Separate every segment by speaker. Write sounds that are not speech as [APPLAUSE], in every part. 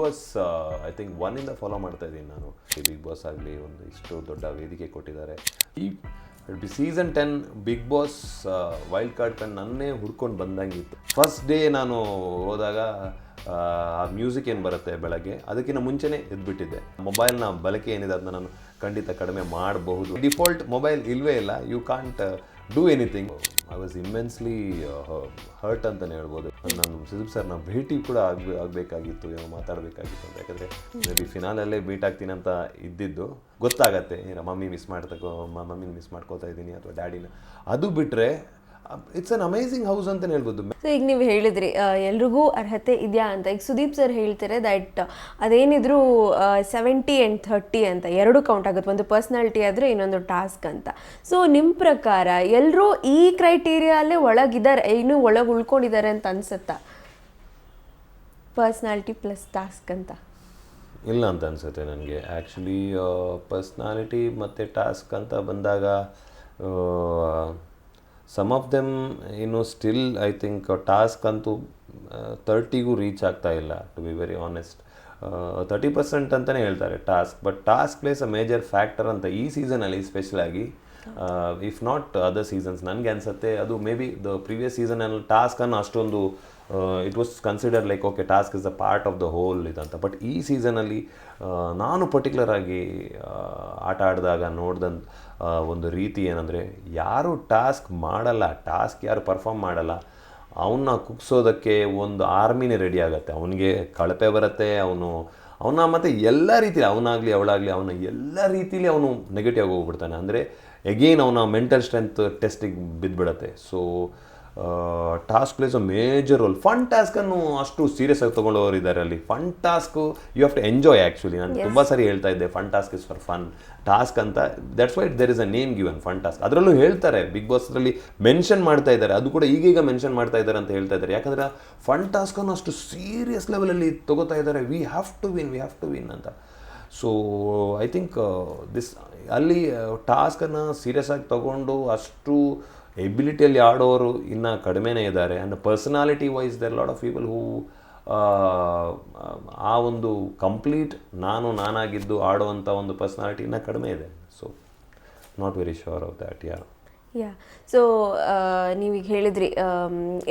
Speaker 1: Boss I think ಒನ್ನಿಂದ follow ಮಾಡ್ತಾ ಇದ್ದೀನಿ ನಾನು. ಬಿಗ್ ಬಾಸ್ ಆಗಲಿ ಒಂದು ಇಷ್ಟು ದೊಡ್ಡ ವೇದಿಕೆ ಕೊಟ್ಟಿದ್ದಾರೆ. ಈ season ten Bigg Boss wild card pen ನನ್ನೇ ಹುಡ್ಕೊಂಡು ಬಂದಂಗಿತ್ತು. ಫಸ್ಟ್ ಡೇ ನಾನು ಹೋದಾಗ, ಆ ಮ್ಯೂಸಿಕ್ ಏನು ಬರುತ್ತೆ ಬೆಳಗ್ಗೆ, ಅದಕ್ಕಿಂತ ಮುಂಚೆನೇ ಎದ್ಬಿಟ್ಟಿದ್ದೆ. ಮೊಬೈಲ್ನ ಬಳಕೆ ಏನಿದೆ ಅದನ್ನ ನಾನು ಖಂಡಿತ ಕಡಿಮೆ ಮಾಡಬಹುದು. ಡಿಫಾಲ್ಟ್ ಮೊಬೈಲ್ ಇಲ್ಲವೇ ಇಲ್ಲ. You can't do anything I was immensely hurt ಅಂತಲೇ ಹೇಳ್ಬೋದು. ನಾನು ಸರ್ ಸರ್ನ ಭೇಟಿ ಕೂಡ ಆಗ್ಬೇ, ಆಗಬೇಕಾಗಿತ್ತು, ಏನೋ ಮಾತಾಡಬೇಕಾಗಿತ್ತು ಅಂತ. ಯಾಕಂದರೆ ಮೇ ಬಿ ಫಿನಾಲಲ್ಲೇ ಬೀಟ್ ಆಗ್ತೀನಿ ಅಂತ ಇದ್ದಿದ್ದು. ಗೊತ್ತಾಗತ್ತೆ ಏನೋ ಮಮ್ಮಿ ಮಿಸ್ ಮಾಡ್ತಕ್ಕೋ ಮಮ್ಮಿನ ಮಿಸ್ ಮಾಡ್ಕೋತಾ ಇದ್ದೀನಿ, ಅಥವಾ ಡ್ಯಾಡಿನ ಅದು ಬಿಟ್ಟರೆ ಇಟ್ಸ್ ಅನ್ ಅಮೇಸಿಂಗ್ ಹೌಸ್ ಅಂತ ಹೇಳ್ಬೋದು.
Speaker 2: ಸೊ ಈಗ ನೀವು ಹೇಳಿದ್ರಿ ಎಲ್ರಿಗೂ ಅರ್ಹತೆ ಇದೆಯಾ ಅಂತ. ಈಗ ಸುದೀಪ್ ಸರ್ ಹೇಳ್ತಾರೆ ದಟ್ ಅದೇನಿದ್ರು ಸೆವೆಂಟಿ ಆ್ಯಂಡ್ ಥರ್ಟಿ ಅಂತ ಎರಡು ಕೌಂಟ್ ಆಗುತ್ತೆ. ಒಂದು ಪರ್ಸ್ನಾಲಿಟಿ ಆದರೆ ಇನ್ನೊಂದು ಟಾಸ್ಕ್ ಅಂತ. ಸೊ ನಿಮ್ಮ ಪ್ರಕಾರ ಎಲ್ಲರೂ ಈ ಕ್ರೈಟೀರಿಯಲ್ಲೇ ಒಳಗಿದ್ದಾರೆ ಇನ್ನೂ ಒಳಗೆ ಉಳ್ಕೊಂಡಿದ್ದಾರೆ ಅಂತ ಅನ್ಸುತ್ತಾ? ಪರ್ಸ್ನಾಲಿಟಿ ಪ್ಲಸ್ ಟಾಸ್ಕ್ ಅಂತ.
Speaker 1: ಇಲ್ಲ ಅಂತ ಅನಿಸುತ್ತೆ ನನಗೆ. ಆ್ಯಕ್ಚುಲಿ ಪರ್ಸ್ನಾಲಿಟಿ ಮತ್ತು ಟಾಸ್ಕ್ ಅಂತ ಬಂದಾಗ ಸಮ್ ಆಫ್ ದೆಮ್ ಇನ್ನು ಸ್ಟಿಲ್ ಐ ಥಿಂಕ್ ಟಾಸ್ಕ್ ಅಂತೂ ತರ್ಟಿಗೂ ರೀಚ್ ಆಗ್ತಾ ಇಲ್ಲ to be very honest thirty percent ಅಂತಲೇ ಹೇಳ್ತಾರೆ task but task plays a major factor ಅಂತ ಈ ಸೀಸನಲ್ಲಿ ಸ್ಪೆಷಲಾಗಿ ಇಫ್ ನಾಟ್ ಅದರ್ ಸೀಸನ್ಸ್ ನನಗೆ ಅನಿಸುತ್ತೆ, ಅದು ಮೇ ಬಿ ದ ಪ್ರೀವಿಯಸ್ ಸೀಸನಲ್ಲಿ ಟಾಸ್ಕನ್ನು ಅಷ್ಟೊಂದು it was consider like okay task is a part of the whole ಇದಂತ. ಬಟ್ ಈ ಸೀಸನಲ್ಲಿ ನಾನು ಪರ್ಟಿಕ್ಯುಲರ್ ಆಗಿ ಆಟ ಆಡಿದಾಗ ನೋಡಿದಂಥ ಒಂದು ರೀತಿ ಏನಂದರೆ, ಯಾರು ಟಾಸ್ಕ್ ಮಾಡಲ್ಲ, ಟಾಸ್ಕ್ ಯಾರು ಪರ್ಫಾರ್ಮ್ ಮಾಡಲ್ಲ ಅವನ್ನ ಕುಗ್ಸೋದಕ್ಕೆ ಒಂದು ಆರ್ಮಿನೇ ರೆಡಿ ಆಗುತ್ತೆ. ಅವನಿಗೆ ಕಳಪೆ ಬರುತ್ತೆ, ಅವನು, ಅವನ ಮತ್ತು ಎಲ್ಲ ರೀತಿಲಿ, ಅವನಾಗಲಿ, ಅವಳಾಗಲಿ, ಅವನ ಎಲ್ಲ ರೀತಿಲಿ ಅವನು ನೆಗೆಟಿವ್ ಹೋಗ್ಬಿಡ್ತಾನೆ. ಅಂದರೆ ಎಗೇನ್ ಅವನ ಮೆಂಟಲ್ ಸ್ಟ್ರೆಂತ್ ಟೆಸ್ಟಿಗೆ ಬಿದ್ದುಬಿಡತ್ತೆ so task place a major role fun ಟಾಸ್ಕನ್ನು ಅಷ್ಟು ಸೀರಿಯಸ್ ಆಗಿ ತೊಗೊಂಡವರು ಇದ್ದಾರೆ ಅಲ್ಲಿ. Fun task you have to enjoy actually ನಾನು ತುಂಬ ಸಾರಿ ಹೇಳ್ತಾ ಇದ್ದೆ fun task is for fun task ಅಂತ that's wait there is a name given fun task ಅದರಲ್ಲೂ ಹೇಳ್ತಾರೆ ಬಿಗ್ ಬಾಸ್ರಲ್ಲಿ ಮೆನ್ಷನ್ ಮಾಡ್ತಾ ಇದ್ದಾರೆ. ಅದು ಕೂಡ ಈಗೀಗ ಮೆನ್ಷನ್ ಮಾಡ್ತಾ ಇದ್ದಾರೆ ಅಂತ ಹೇಳ್ತಾ ಇದ್ದಾರೆ. ಯಾಕಂದರೆ ಫನ್ ಟಾಸ್ಕನ್ನು ಅಷ್ಟು ಸೀರಿಯಸ್ ಲೆವೆಲಲ್ಲಿ ತಗೋತಾ ಇದ್ದಾರೆ. We have to win we have to win ಅಂತ. ಸೊ ಐ ಥಿಂಕ್ ದಿಸ್ ಅಲ್ಲಿ ಟಾಸ್ಕನ್ನು ಸೀರಿಯಸ್ ಆಗಿ ತಗೊಂಡು ಅಷ್ಟು ಎಬಿಲಿಟಿಯಲ್ಲಿ ಆಡೋರು ಇನ್ನೂ ಕಡಿಮೆನೇ ಇದ್ದಾರೆ. And personality wise there lot of people who ಆ ಒಂದು ಕಂಪ್ಲೀಟ್ ನಾನು ನಾನಾಗಿದ್ದು ಆಡುವಂಥ ಒಂದು ಪರ್ಸನಾಲಿಟಿ ಇನ್ನೂ ಕಡಿಮೆ ಇದೆ. So not very sure of that yeah
Speaker 2: yeah so ನೀವೀಗ ಹೇಳಿದ್ರಿ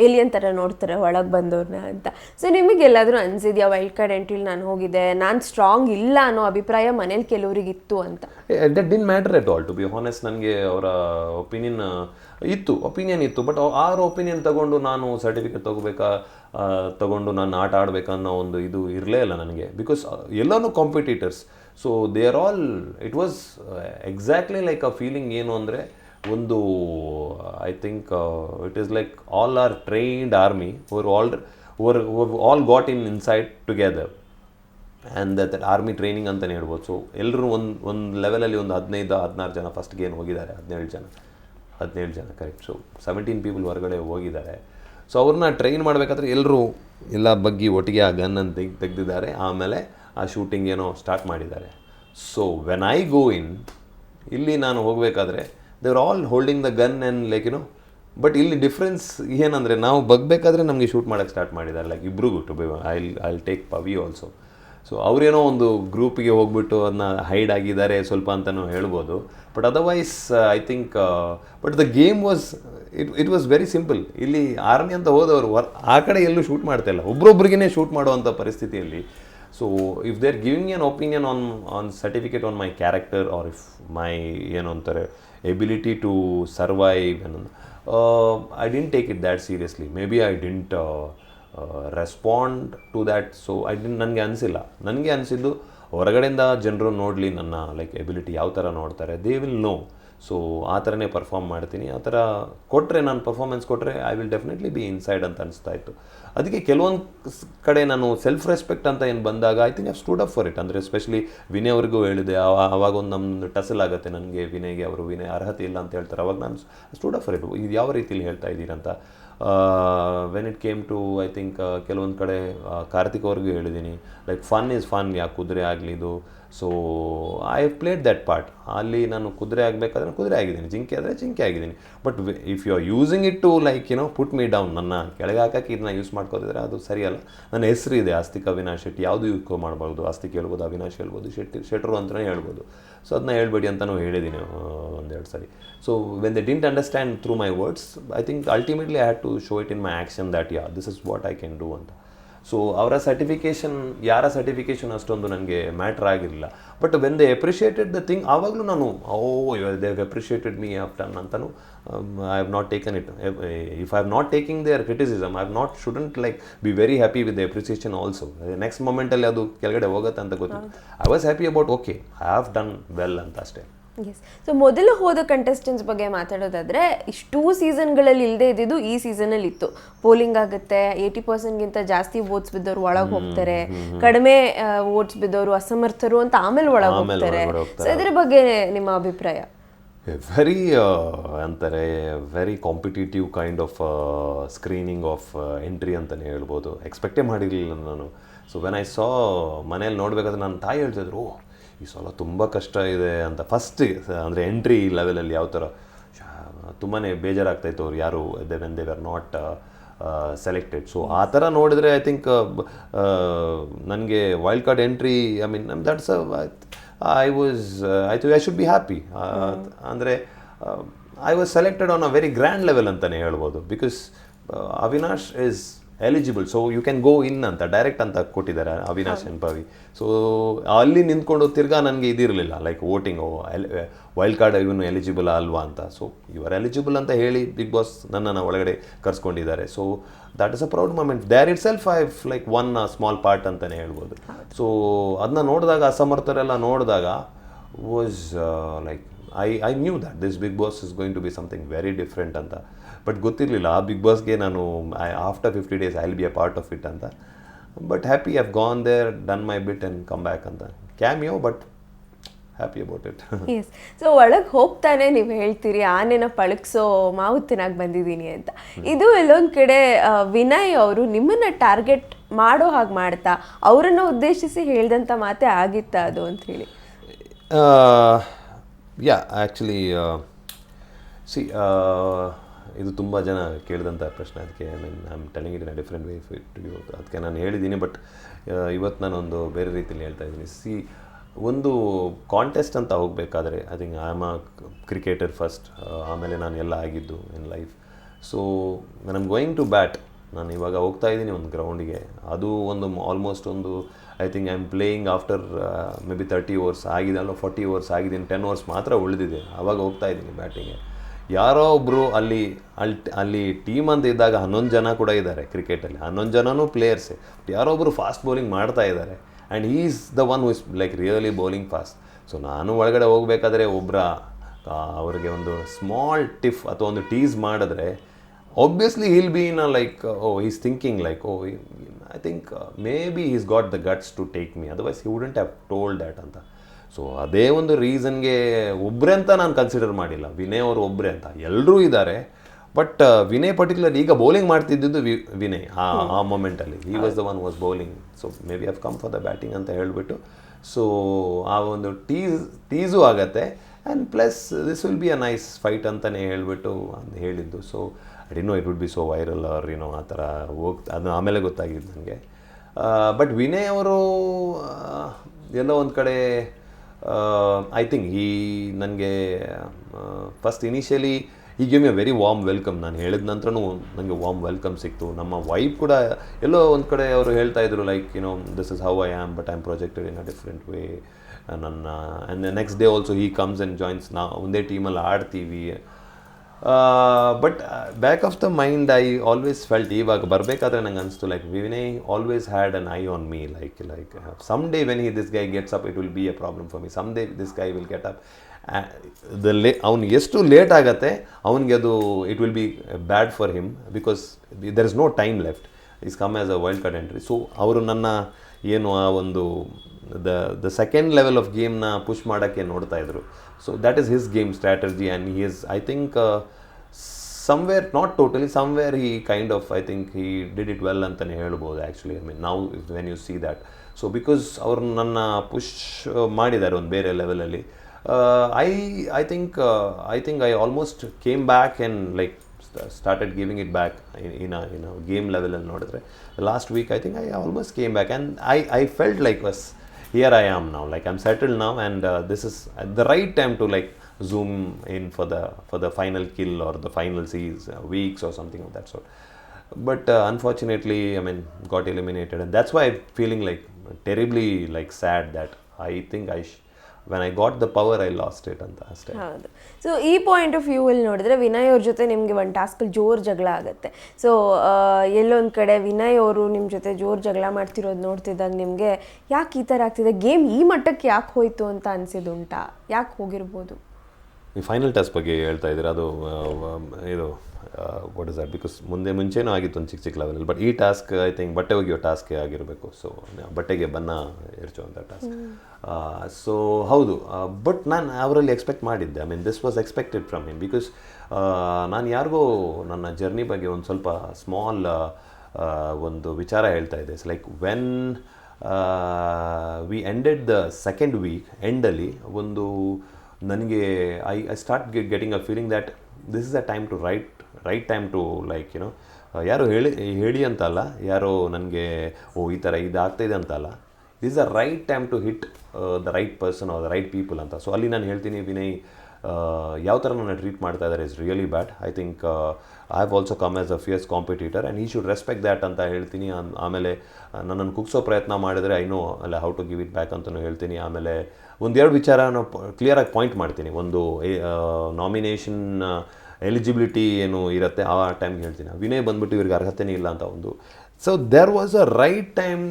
Speaker 2: ಏಲಿಯನ್ ಥರ ನೋಡ್ತಾರೆ ಒಳಗೆ ಬಂದವ್ರನ್ನ ಅಂತ. ಸೊ ನಿಮಗೆಲ್ಲಾದರೂ ಅನ್ಸಿದ್ಯಾ ವೈಲ್ಡ್ ಕಾರ್ಡ್ ಎಂಟ್ರಿಲಿ ನಾನು ಹೋಗಿದ್ದೆ ನಾನು ಸ್ಟ್ರಾಂಗ್ ಇಲ್ಲ ಅನ್ನೋ ಅಭಿಪ್ರಾಯ ಮನೇಲಿ ಕೆಲವರಿಗೆ ಇತ್ತು ಅಂತ?
Speaker 1: That didn't matter at all to be honest ನನಗೆ ಅವರ ಒಪಿನಿಯನ್ ಇತ್ತು ಒಪಿನಿಯನ್ ಇತ್ತು ಬಟ್ ಆರು ಒಪಿನಿಯನ್ ತಗೊಂಡು ನಾನು ಸರ್ಟಿಫಿಕೇಟ್ ತಗೋಬೇಕಾ ಆ, ತಗೊಂಡು ನಾನು ಆಟ ಅನ್ನೋ ಒಂದು ಇದು ಇರಲೇ ಇಲ್ಲ ನನಗೆ. ಬಿಕಾಸ್ ಎಲ್ಲನೂ competitors so they are all it was exactly like a feeling ಏನು ಅಂದರೆ ಒಂದು I think it is like all are trained army or all or all got in inside together and that army training ಅಂತಲೇ ಹೇಳ್ಬೋದು. So ಎಲ್ಲರೂ ಒಂದು ಒಂದು ಲೆವೆಲಲ್ಲಿ ಒಂದು ಹದಿನೈದು ಹದಿನಾರು ಜನ ಫಸ್ಟ್ಗೆ ಏನು ಹೋಗಿದ್ದಾರೆ ಹದಿನೇಳು ಜನ. ಹದಿನೇಳು ಜನ ಕರೆಕ್ಟ್ ಸೊ ಸೆವೆಂಟೀನ್ ಪೀಪಲ್ ಹೊರಗಡೆ ಹೋಗಿದ್ದಾರೆ. ಸೊ ಅವ್ರನ್ನ ಟ್ರೈನ್ ಮಾಡಬೇಕಾದ್ರೆ ಎಲ್ಲರೂ ಎಲ್ಲ ಬಗ್ಗಿ ಒಟ್ಟಿಗೆ ಆ ಗನ್ನನ್ನು ತೆಗ್ ತೆಗೆದಿದ್ದಾರೆ. ಆಮೇಲೆ ಆ ಶೂಟಿಂಗ್ ಏನೋ ಸ್ಟಾರ್ಟ್ ಮಾಡಿದ್ದಾರೆ. So when I go in ಇಲ್ಲಿ ನಾನು ಹೋಗಬೇಕಾದ್ರೆ they were all holding the gun and like you know but ಇಲ್ಲಿ ಡಿಫ್ರೆನ್ಸ್ ಏನಂದರೆ, ನಾವು ಬಗ್ಬೇಕಾದ್ರೆ ನಮಗೆ ಶೂಟ್ ಮಾಡೋಕ್ಕೆ ಸ್ಟಾರ್ಟ್ ಮಾಡಿದ್ದಾರೆ. ಲೈಕ್ ಇಬ್ರಿಗೂ to be I I take Pavi also so ಅವರೇನೋ ಒಂದು ಗ್ರೂಪಿಗೆ ಹೋಗ್ಬಿಟ್ಟು ಅದನ್ನ ಹೈಡ್ ಆಗಿದ್ದಾರೆ ಸ್ವಲ್ಪ ಅಂತಲೂ ಹೇಳ್ಬೋದು. But otherwise I think but the game was it it was very simple ಇಲ್ಲಿ ಆರ್ಮಿ ಅಂತ ಹೋದವರು ವರ್, ಆ ಕಡೆ ಎಲ್ಲೂ ಶೂಟ್ ಮಾಡ್ತಾ ಇಲ್ಲ. ಒಬ್ರೊಬ್ರಿಗೇ ಶೂಟ್ ಮಾಡುವಂಥ ಪರಿಸ್ಥಿತಿಯಲ್ಲಿ. So if they are giving an opinion on on certificate on my character or if my ಏನು ಅಂತಾರೆ ಎಬಿಲಿಟಿ ಟು ಸರ್ವೈವ್ ಏನೊಂದು I didn't take it that seriously maybe I didn't respond to that so I didn't ನನಗೆ ಅನಿಸಿಲ್ಲ. ನನಗೆ ಅನಿಸಿದ್ದು ಹೊರಗಡೆಯಿಂದ ಜನರು ನೋಡಲಿ ನನ್ನ ಲೈಕ್ ಎಬಿಲಿಟಿ ಯಾವ ಥರ ನೋಡ್ತಾರೆ ದೇ ವಿಲ್ ನೋ ಸೊ ಆ ಥರನೇ ಪರ್ಫಾರ್ಮ್ ಮಾಡ್ತೀನಿ. ಆ ಥರ ಕೊಟ್ಟರೆ ನಾನು ಪರ್ಫಾರ್ಮೆನ್ಸ್ ಕೊಟ್ಟರೆ I will definitely be inside ಅಂತ ಅನಿಸ್ತಾ ಇತ್ತು. ಅದಕ್ಕೆ ಕೆಲವೊಂದು ಕಡೆ ನಾನು ಸೆಲ್ಫ್ ರೆಸ್ಪೆಕ್ಟ್ ಅಂತ ಏನು ಬಂದಾಗ I think I stood up for it ಅಂದರೆ ಎಸ್ಪೆಷಲಿ ವಿನಯ್ ಅವ್ರಿಗೂ ಹೇಳಿದೆ ಆವ- ಆವಾಗ ಒಂದು ನಮ್ಮದು ಟಸಲ್ ಆಗುತ್ತೆ ನನಗೆ, ವಿನಯ್ಗೆ ಅವರು ವಿನಯ್ ಅರ್ಹತೆ ಇಲ್ಲ ಅಂತ ಹೇಳ್ತಾರೆ. ಅವಾಗ ನಾನು ಸ್ಟೂಡ್ ಅಪ್ ಫಾರ್ ಇಟ್ ಇದು ಯಾವ ರೀತಿಯಲ್ಲಿ ಹೇಳ್ತಾ ಇದ್ದೀರಂತ? When it came to I think ಕೆಲವೊಂದು ಕಡೆ ಕಾರ್ತಿಕ್ ಅವ್ರಿಗೂ ಹೇಳಿದ್ದೀನಿ like fun is fun yeah, ಕುದುರೆ ಆಗಲಿ ಇದು. So I have played that part ಅಲ್ಲಿ ನಾನು ಕುದುರೆ ಆಗಬೇಕಾದ್ರೆ ಕುದುರೆ ಆಗಿದ್ದೀನಿ. ಜಿಂಕೆ ಆದರೆ ಜಿಂಕೆ ಆಗಿದ್ದೀನಿ. But if you are using it to like you know put me down ನನ್ನ ಕೆಳಗೆ ಹಾಕಕ್ಕೆ ಇದನ್ನ ಯೂಸ್ ಮಾಡ್ಕೋತಿದ್ರೆ ಅದು ಸರಿಯಲ್ಲ. ನನ್ನ ಹೆಸರು ಇದೆ, ಆಸ್ತಿಕ್ ಅವಿನಾಶ್ ಶೆಟ್ಟಿ. ಯಾವುದು ಯೂಸ್ ಮಾಡ್ಬೋದು ಆಸ್ತಿಕ್ ಹೇಳ್ಬೋದು, ಅವಿನಾಶ್ ಹೇಳ್ಬೋದು, ಶೆಟ್ಟಿ, ಶೆಟ್ರು ಅಂತಲೇ ಹೇಳ್ಬೋದು. ಸೊ ಅದನ್ನ ಹೇಳ್ಬೇಡಿ ಅಂತಲೂ ಹೇಳಿದ್ದೀನಿ ಆ, ಒಂದೆರಡು ಸರಿ. So when they didn't understand through my words I think ultimately I had to show it in my action that yeah this is what I can do ಅಂತ. ಸೊ ಅವರ ಸರ್ಟಿಫಿಕೇಷನ್ ಯಾರ ಸರ್ಟಿಫಿಕೇಷನ್ ಅಷ್ಟೊಂದು ನನಗೆ ಮ್ಯಾಟ್ರ್ ಆಗಿರಲಿಲ್ಲ. But when they appreciated the thing ಆವಾಗಲೂ ನಾನು oh they appreciated me often ಅಂತಲೂ I have not taken it if I have not taking their criticism I have not shouldn't like be very happy with the appreciation also next ಮೊಮೆಂಟಲ್ಲಿ ಅದು ಕೆಳಗಡೆ ಹೋಗುತ್ತೆ ಅಂತ ಗೊತ್ತಿಲ್ಲ. I was happy about okay I have done well ಅಂತ ಅಷ್ಟೇ.
Speaker 2: Yes so ಮೊದಲು ಹೋದ contestants ಬಗ್ಗೆ ಮಾತಾಡೋದಾದ್ರೆ ಇಷ್ಟೂ ಸೀಸನ್ಗಳಲ್ಲಿ ಇಲ್ಲದೆ ಇದ್ದಿದ್ದು ಈ ಸೀಸನಲ್ಲಿ ಇತ್ತು ಪೋಲಿಂಗ್ ಆಗುತ್ತೆ ಏಯ್ಟಿ ಪರ್ಸೆಂಟ್ಗಿಂತ ಜಾಸ್ತಿ ವೋಟ್ಸ್ ಬಿದ್ದವರು ಒಳಗೆ ಹೋಗ್ತಾರೆ. ಕಡಿಮೆ ವೋಟ್ಸ್ ಬಿದ್ದವರು ಅಸಮರ್ಥರು ಅಂತ ಆಮೇಲೆ ಒಳಗೆ ಹೋಗ್ತಾರೆ. ಸೊ ಇದ್ರ ಬಗ್ಗೆ ನಿಮ್ಮ ಅಭಿಪ್ರಾಯ?
Speaker 1: ವೆರಿ ಅಂತಾರೆ very competitive kind of screening of entry ಅಂತಲೇ ಹೇಳ್ಬೋದು. ಎಕ್ಸ್ಪೆಕ್ಟೇ ಮಾಡಿರಲಿಲ್ಲ ನಾನು. ಸೊ ವೆನ್ ಐ ಸಾ ಮನೇಲಿ ನೋಡಬೇಕಾದ್ರೆ ನನ್ನ ತಾಯಿ ಹೇಳ್ತಿದ್ರು ಈ ಸಲ ತುಂಬ ಕಷ್ಟ ಇದೆ ಅಂತ ಫಸ್ಟ್ ಅಂದರೆ ಎಂಟ್ರಿ ಲೆವೆಲಲ್ಲಿ ಯಾವ ಥರ ತುಂಬಾ ಬೇಜಾರಾಗ್ತಾಯಿತ್ತು ಅವ್ರು ಯಾರು they when they are not selected so ಆ ಥರ ನೋಡಿದ್ರೆ ಐ ಥಿಂಕ್ ನನಗೆ wild card entry I mean that's I was I think I should be happy ಅಂದರೆ I was selected on a very grand level ಅಂತಲೇ ಹೇಳ್ಬೋದು. Because Avinash is eligible so you can go in ಅಂತ direct ಅಂತ ಕೊಟ್ಟಿದ್ದಾರೆ Avinash ಅನ್ಪವಿ so ಅಲ್ಲಿ ನಿಂತ್ಕೊಂಡು ತಿರ್ಗಾ ನನಗೆ ಇದಿರಲಿಲ್ಲ ಲೈಕ್ ವೋಟಿಂಗ್ ವೈಲ್ಡ್ ಕಾರ್ಡ್ ಇವನು ಎಲಿಜಿಬಲ್ ಅಲ್ವಾ ಅಂತ. ಸೊ ಯು ಆರ್ ಎಲಿಜಿಬಲ್ ಅಂತ ಹೇಳಿ ಬಿಗ್ ಬಾಸ್ ನನ್ನನ್ನು ಒಳಗಡೆ ಕರ್ಸ್ಕೊಂಡಿದ್ದಾರೆ. So that is a proud moment there itself I like one small part ಅಂತಲೇ ಹೇಳ್ಬೋದು. ಸೊ ಅದನ್ನ ನೋಡಿದಾಗ ಅಸಮರ್ಥರೆಲ್ಲ ನೋಡಿದಾಗ was like I I knew that this Bigg Boss is going to be something very different ಅಂತ. But ಗೊತ್ತಿರಲಿಲ್ಲ ಆ Bigg ಬಾಸ್ಗೆ ನಾನು after fifty days I will be a part of it ಅಂತ. But happy have gone there done my bit and come back ಅಂತ. Cameo but happy about it
Speaker 2: yes so ಒಳಗೆ ಹೋಗ್ತಾನೆ ನೀವು ಹೇಳ್ತೀರಿ ಆನೆನ ಪಳಗ್ಸೋ ಮಾವು ತಿನ್ನಾಗಿ ಬಂದಿದ್ದೀನಿ ಅಂತ. ಇದು ಇಲ್ಲೊಂದು ಕಡೆ ವಿನಯ್ ಅವರು ನಿಮ್ಮನ್ನು ಟಾರ್ಗೆಟ್ ಮಾಡೋ ಹಾಗೆ ಮಾಡ್ತಾ ಅವರನ್ನು ಉದ್ದೇಶಿಸಿ ಹೇಳ್ದಂಥ ಮಾತೇ ಆಗಿತ್ತ ಅದು ಅಂತ ಹೇಳಿ
Speaker 1: ಯಾ ಆ್ಯಕ್ಚುಲಿ ಸಿ ಇದು ತುಂಬ ಜನ ಕೇಳಿದಂಥ ಪ್ರಶ್ನೆ. ಅದಕ್ಕೆ I mean I am telling it in different way to you ಅದಕ್ಕೆ ನಾನು ಹೇಳಿದ್ದೀನಿ ಬಟ್ ಇವತ್ತು ನಾನೊಂದು ಬೇರೆ ರೀತಿಯಲ್ಲಿ ಹೇಳ್ತಾ ಇದ್ದೀನಿ. ಸಿ ಒಂದು ಕಾಂಟೆಸ್ಟ್ ಅಂತ ಹೋಗಬೇಕಾದ್ರೆ I think I am a cricketer first ಆಮೇಲೆ ನಾನು ಎಲ್ಲ ಆಗಿದ್ದು ಇನ್ ಲೈಫ್ ಸೊ ನಾನು ಗೋಯಿಂಗ್ ಟು ಬ್ಯಾಟ್ ನಾನು ಇವಾಗ ಹೋಗ್ತಾ ಇದ್ದೀನಿ ಒಂದು ಗ್ರೌಂಡಿಗೆ ಅದು ಒಂದು ಆಲ್ಮೋಸ್ಟ್ ಒಂದು I think I am playing after maybe thirty overs ಆಗಿದೆ ಅಲ್ಲ ಫಾರ್ಟಿ ಓವರ್ಸ್ ಆಗಿದ್ದೀನಿ ಟೆನ್ ಓವರ್ಸ್ ಮಾತ್ರ ಉಳಿದಿದೆ. ಆವಾಗ ಹೋಗ್ತಾ ಇದ್ದೀನಿ ಬ್ಯಾಟಿಂಗ್ಗೆ ಯಾರೋ ಒಬ್ಬರು ಅಲ್ಲಿ ಅಲ್ಲಿ ಅಲ್ಲಿ ಟೀಮ್ ಅಂತ ಇದ್ದಾಗ ಹನ್ನೊಂದು ಜನ ಕೂಡ ಇದ್ದಾರೆ ಕ್ರಿಕೆಟಲ್ಲಿ ಹನ್ನೊಂದು ಜನನೂ ಪ್ಲೇಯರ್ಸ್ ಯಾರೋ ಒಬ್ಬರು ಫಾಸ್ಟ್ ಬೌಲಿಂಗ್ ಮಾಡ್ತಾ ಇದ್ದಾರೆ. And he is the one is like really bowling fast so ನಾನು ಒಳಗಡೆ ಹೋಗಬೇಕಾದ್ರೆ ಒಬ್ಬರ ಅವರಿಗೆ ಒಂದು ಸ್ಮಾಲ್ ಟಿಫ್ ಅಥವಾ ಒಂದು ಟೀಸ್ ಮಾಡಿದ್ರೆ obviously he'll be in a like uh, oh he's thinking like oh he- i think uh, maybe he's got the guts to take me. Otherwise he wouldn't have told that ಅಂತ. So ಅದೇ ಒಂದು ರೀಸನ್ಗೆ ಒಬ್ಬರೇ ಅಂತ ನಾನು consider ಮಾಡಿಲ್ಲ. ವಿನಯ್ ಅವರು ಒಬ್ಬರೇ ಅಂತ. ಎಲ್ಲರೂ ಇದ್ದಾರೆ ಬಟ್ ವಿನಯ್ ಪರ್ಟಿಕ್ಯುಲರ್ ಈಗ ಬೌಲಿಂಗ್ ಮಾಡ್ತಿದ್ದಿದ್ದು ವಿ ವಿನಯ್ ಆ ಆ ಮೊಮೆಂಟಲ್ಲಿ he was the one was bowling so maybe have come for the batting ಅಂತ ಹೇಳಿಬಿಟ್ಟು. ಸೊ ಆ ಒಂದು ಟೀಸ್ ಟೀಸು ಆಗತ್ತೆ. And plus this will be a nice fight ಅಂತಲೇ ಹೇಳಿಬಿಟ್ಟು ಹೇಳಿದ್ದು. So I know it would be so viral ಅವ್ರ ಏನೋ ಆ ಥರ ಹೋಗ್ತಾ, ಅದು ಆಮೇಲೆ ಗೊತ್ತಾಗಿದ್ದು ನನಗೆ. ಬಟ್ ವಿನಯ್ ಅವರು ಎಲ್ಲೋ ಒಂದು ಕಡೆ ಐ ಥಿಂಕ್ ಈ ನನಗೆ ಫಸ್ಟ್ ಇನಿಷಿಯಲಿ ಈ game a very warm welcome ನಾನು ಹೇಳಿದ ನಂತರನೂ ನನಗೆ ವಾಮ್ ವೆಲ್ಕಮ್ ಸಿಕ್ತು. ನಮ್ಮ ವೈಫ್ ಕೂಡ ಎಲ್ಲೋ ಒಂದು ಕಡೆ ಅವರು ಹೇಳ್ತಾ ಇದ್ರು like you know this is how I am but I am projected in a different way ನನ್ನ and next day also he comes and joins ನಾ, ಒಂದೇ ಟೀಮಲ್ಲಿ ಆಡ್ತೀವಿ. But back of the mind I always felt ಇವಾಗ ಬರಬೇಕಾದ್ರೆ ನಂಗೆ ಅನಿಸ್ತು like Vinay always had an eye on me like like some day when he this guy gets up it will be a problem for me some day this guy will get up the late ಅವ್ನು ಎಷ್ಟು late ಆಗುತ್ತೆ, ಅವನಿಗೆ ಅದು it will be bad for him because there is no time left he's come as a wild card entry so ಅವರು ನನ್ನ, ಏನು ಆ ಒಂದು the the second level of ಗೇಮ್ನ push ಮಾಡೋಕ್ಕೆ ನೋಡ್ತಾ ಇದ್ರು. So that is his game strategy and he is I think somewhere not totally somewhere he kind of I think he did it well ಅಂತಲೇ ಹೇಳ್ಬೋದು ಆ್ಯಕ್ಚುಲಿ ಐ ಮೀನ್ ನಾವು when you see that so because ಅವರು ನನ್ನ push ಮಾಡಿದ್ದಾರೆ ಒಂದು ಬೇರೆ ಲೆವೆಲಲ್ಲಿ I I think I think I almost came back and like started giving it back in in game ಲೆವೆಲಲ್ಲಿ ನೋಡಿದ್ರೆ. Last week I think I almost came back and I I felt like was here I am now. Like I'm settled now, and uh, this is the right time to like zoom in for the for the final kill or the final seas uh, weeks or something of that sort. But uh, unfortunately, I mean, got eliminated, and that's why I'm feeling like terribly like sad that I think I sh- when I got the power I lost it ಅಂತ ಅಷ್ಟೇ.
Speaker 2: ಹೌದು. So ಈ point of view ಅಲ್ಲಿ ನೋಡಿದ್ರೆ ವಿನಯ್ ಅವ್ರ ಜೊತೆ ನಿಮಗೆ ಒಂದು ಟಾಸ್ಕಲ್ಲಿ ಜೋರು ಜಗಳ ಆಗುತ್ತೆ. ಸೊ ಎಲ್ಲೊಂದು ಕಡೆ ವಿನಯ್ ಅವರು ನಿಮ್ಮ ಜೊತೆ ಜೋರು ಜಗಳ ಮಾಡ್ತಿರೋದು ನೋಡ್ತಿದ್ದಾಗ ನಿಮಗೆ ಯಾಕೆ ಈ ಥರ ಆಗ್ತಿದೆ? ಗೇಮ್ ಈ ಮಟ್ಟಕ್ಕೆ ಯಾಕೆ ಹೋಯಿತು ಅಂತ ಅನ್ಸಿದುಂಟಾ ಯಾಕೆ ಹೋಗಿರ್ಬೋದು?
Speaker 1: ಈ ಫೈನಲ್ ಟೆಸ್ಟ್ ಬಗ್ಗೆ ಹೇಳ್ತಾ ಇದ್ದೀರಾ? ಅದು ಇದು ವಾಟ್ ಇಸ್ ದಟ್ ಬಿಕಾಸ್ ಮುಂದೆ ಮುಂಚೆನೂ ಆಗಿತ್ತು ಒಂದು ಚಿಕ್ಕ ಚಿಕ್ಕ ಲೆವೆಲಲ್ಲಿ ಬಟ್ ಈ ಟಾಸ್ಕ್ ಐ ಥಿಂಕ್ ಬಟ್ಟೆ ಒಗೆಯೋ ಟಾಸ್ಕ್ ಆಗಿರಬೇಕು. ಸೊ ಬಟ್ಟೆಗೆ ಬಣ್ಣ ಎರಚುವಂಥ ಟಾಸ್ಕ್ ಸೊ ಹೌದು. ಬಟ್ ನಾನು ಅವರಲ್ಲಿ ಎಕ್ಸ್ಪೆಕ್ಟ್ ಮಾಡಿದ್ದೆ. I mean this was expected from him because ನಾನು ಯಾರಿಗೋ ನನ್ನ ಜರ್ನಿ ಬಗ್ಗೆ ಒಂದು ಸ್ವಲ್ಪ ಸ್ಮಾಲ್ ಒಂದು ವಿಚಾರ ಹೇಳ್ತಾ ಇದ್ದೆ. Like when we ended the second week ಎಂಡಲ್ಲಿ ಒಂದು ನನಗೆ I I start getting a feeling that this is a time to right right time to like you know ಯಾರು ಹೇಳಿ ಹೇಳಿ ಅಂತಲ್ಲ, ಯಾರೋ ನನಗೆ, ಓ, ಈ ಥರ ಇದಾಗ್ತಾಯಿದೆ ಅಂತಲ್ಲ this a right time to hit the right person or the right people ಅಂತ. ಸೊ ಅಲ್ಲಿ ನಾನು ಹೇಳ್ತೀನಿ, ವಿನಯ್ ಯಾವ ಥರ ನನ್ನ ಟ್ರೀಟ್ ಮಾಡ್ತಾ ಇದ್ದಾರೆ is really bad I think I have also come as a fierce competitor and he should respect that ಅಂತ ಹೇಳ್ತೀನಿ. ಆಮ್- ಆಮೇಲೆ, ನನ್ನನ್ನು ಕುಗ್ಸೋ ಪ್ರಯತ್ನ ಮಾಡಿದರೆ ಐ ನೋ ಅಲ್ಲ how to give it back ಅಂತಲೂ ಹೇಳ್ತೀನಿ. ಆಮೇಲೆ ಒಂದೆರಡು ವಿಚಾರ ನಾನು ಕ್ಲಿಯರಾಗಿ ಪಾಯಿಂಟ್ ಮಾಡ್ತೀನಿ. ಒಂದು ನಾಮಿನೇಷನ್ ಎಲಿಜಿಬಿಲಿಟಿ ಏನು ಇರುತ್ತೆ ಆ ಟೈಮ್ಗೆ ಹೇಳ್ತೀನಿ. ವಿನಯ್ ಬಂದ್ಬಿಟ್ಟು ಇವ್ರಿಗೆ ಅರ್ಹತೆನೇ ಇಲ್ಲ ಅಂತ ಒಂದು. So there was a right time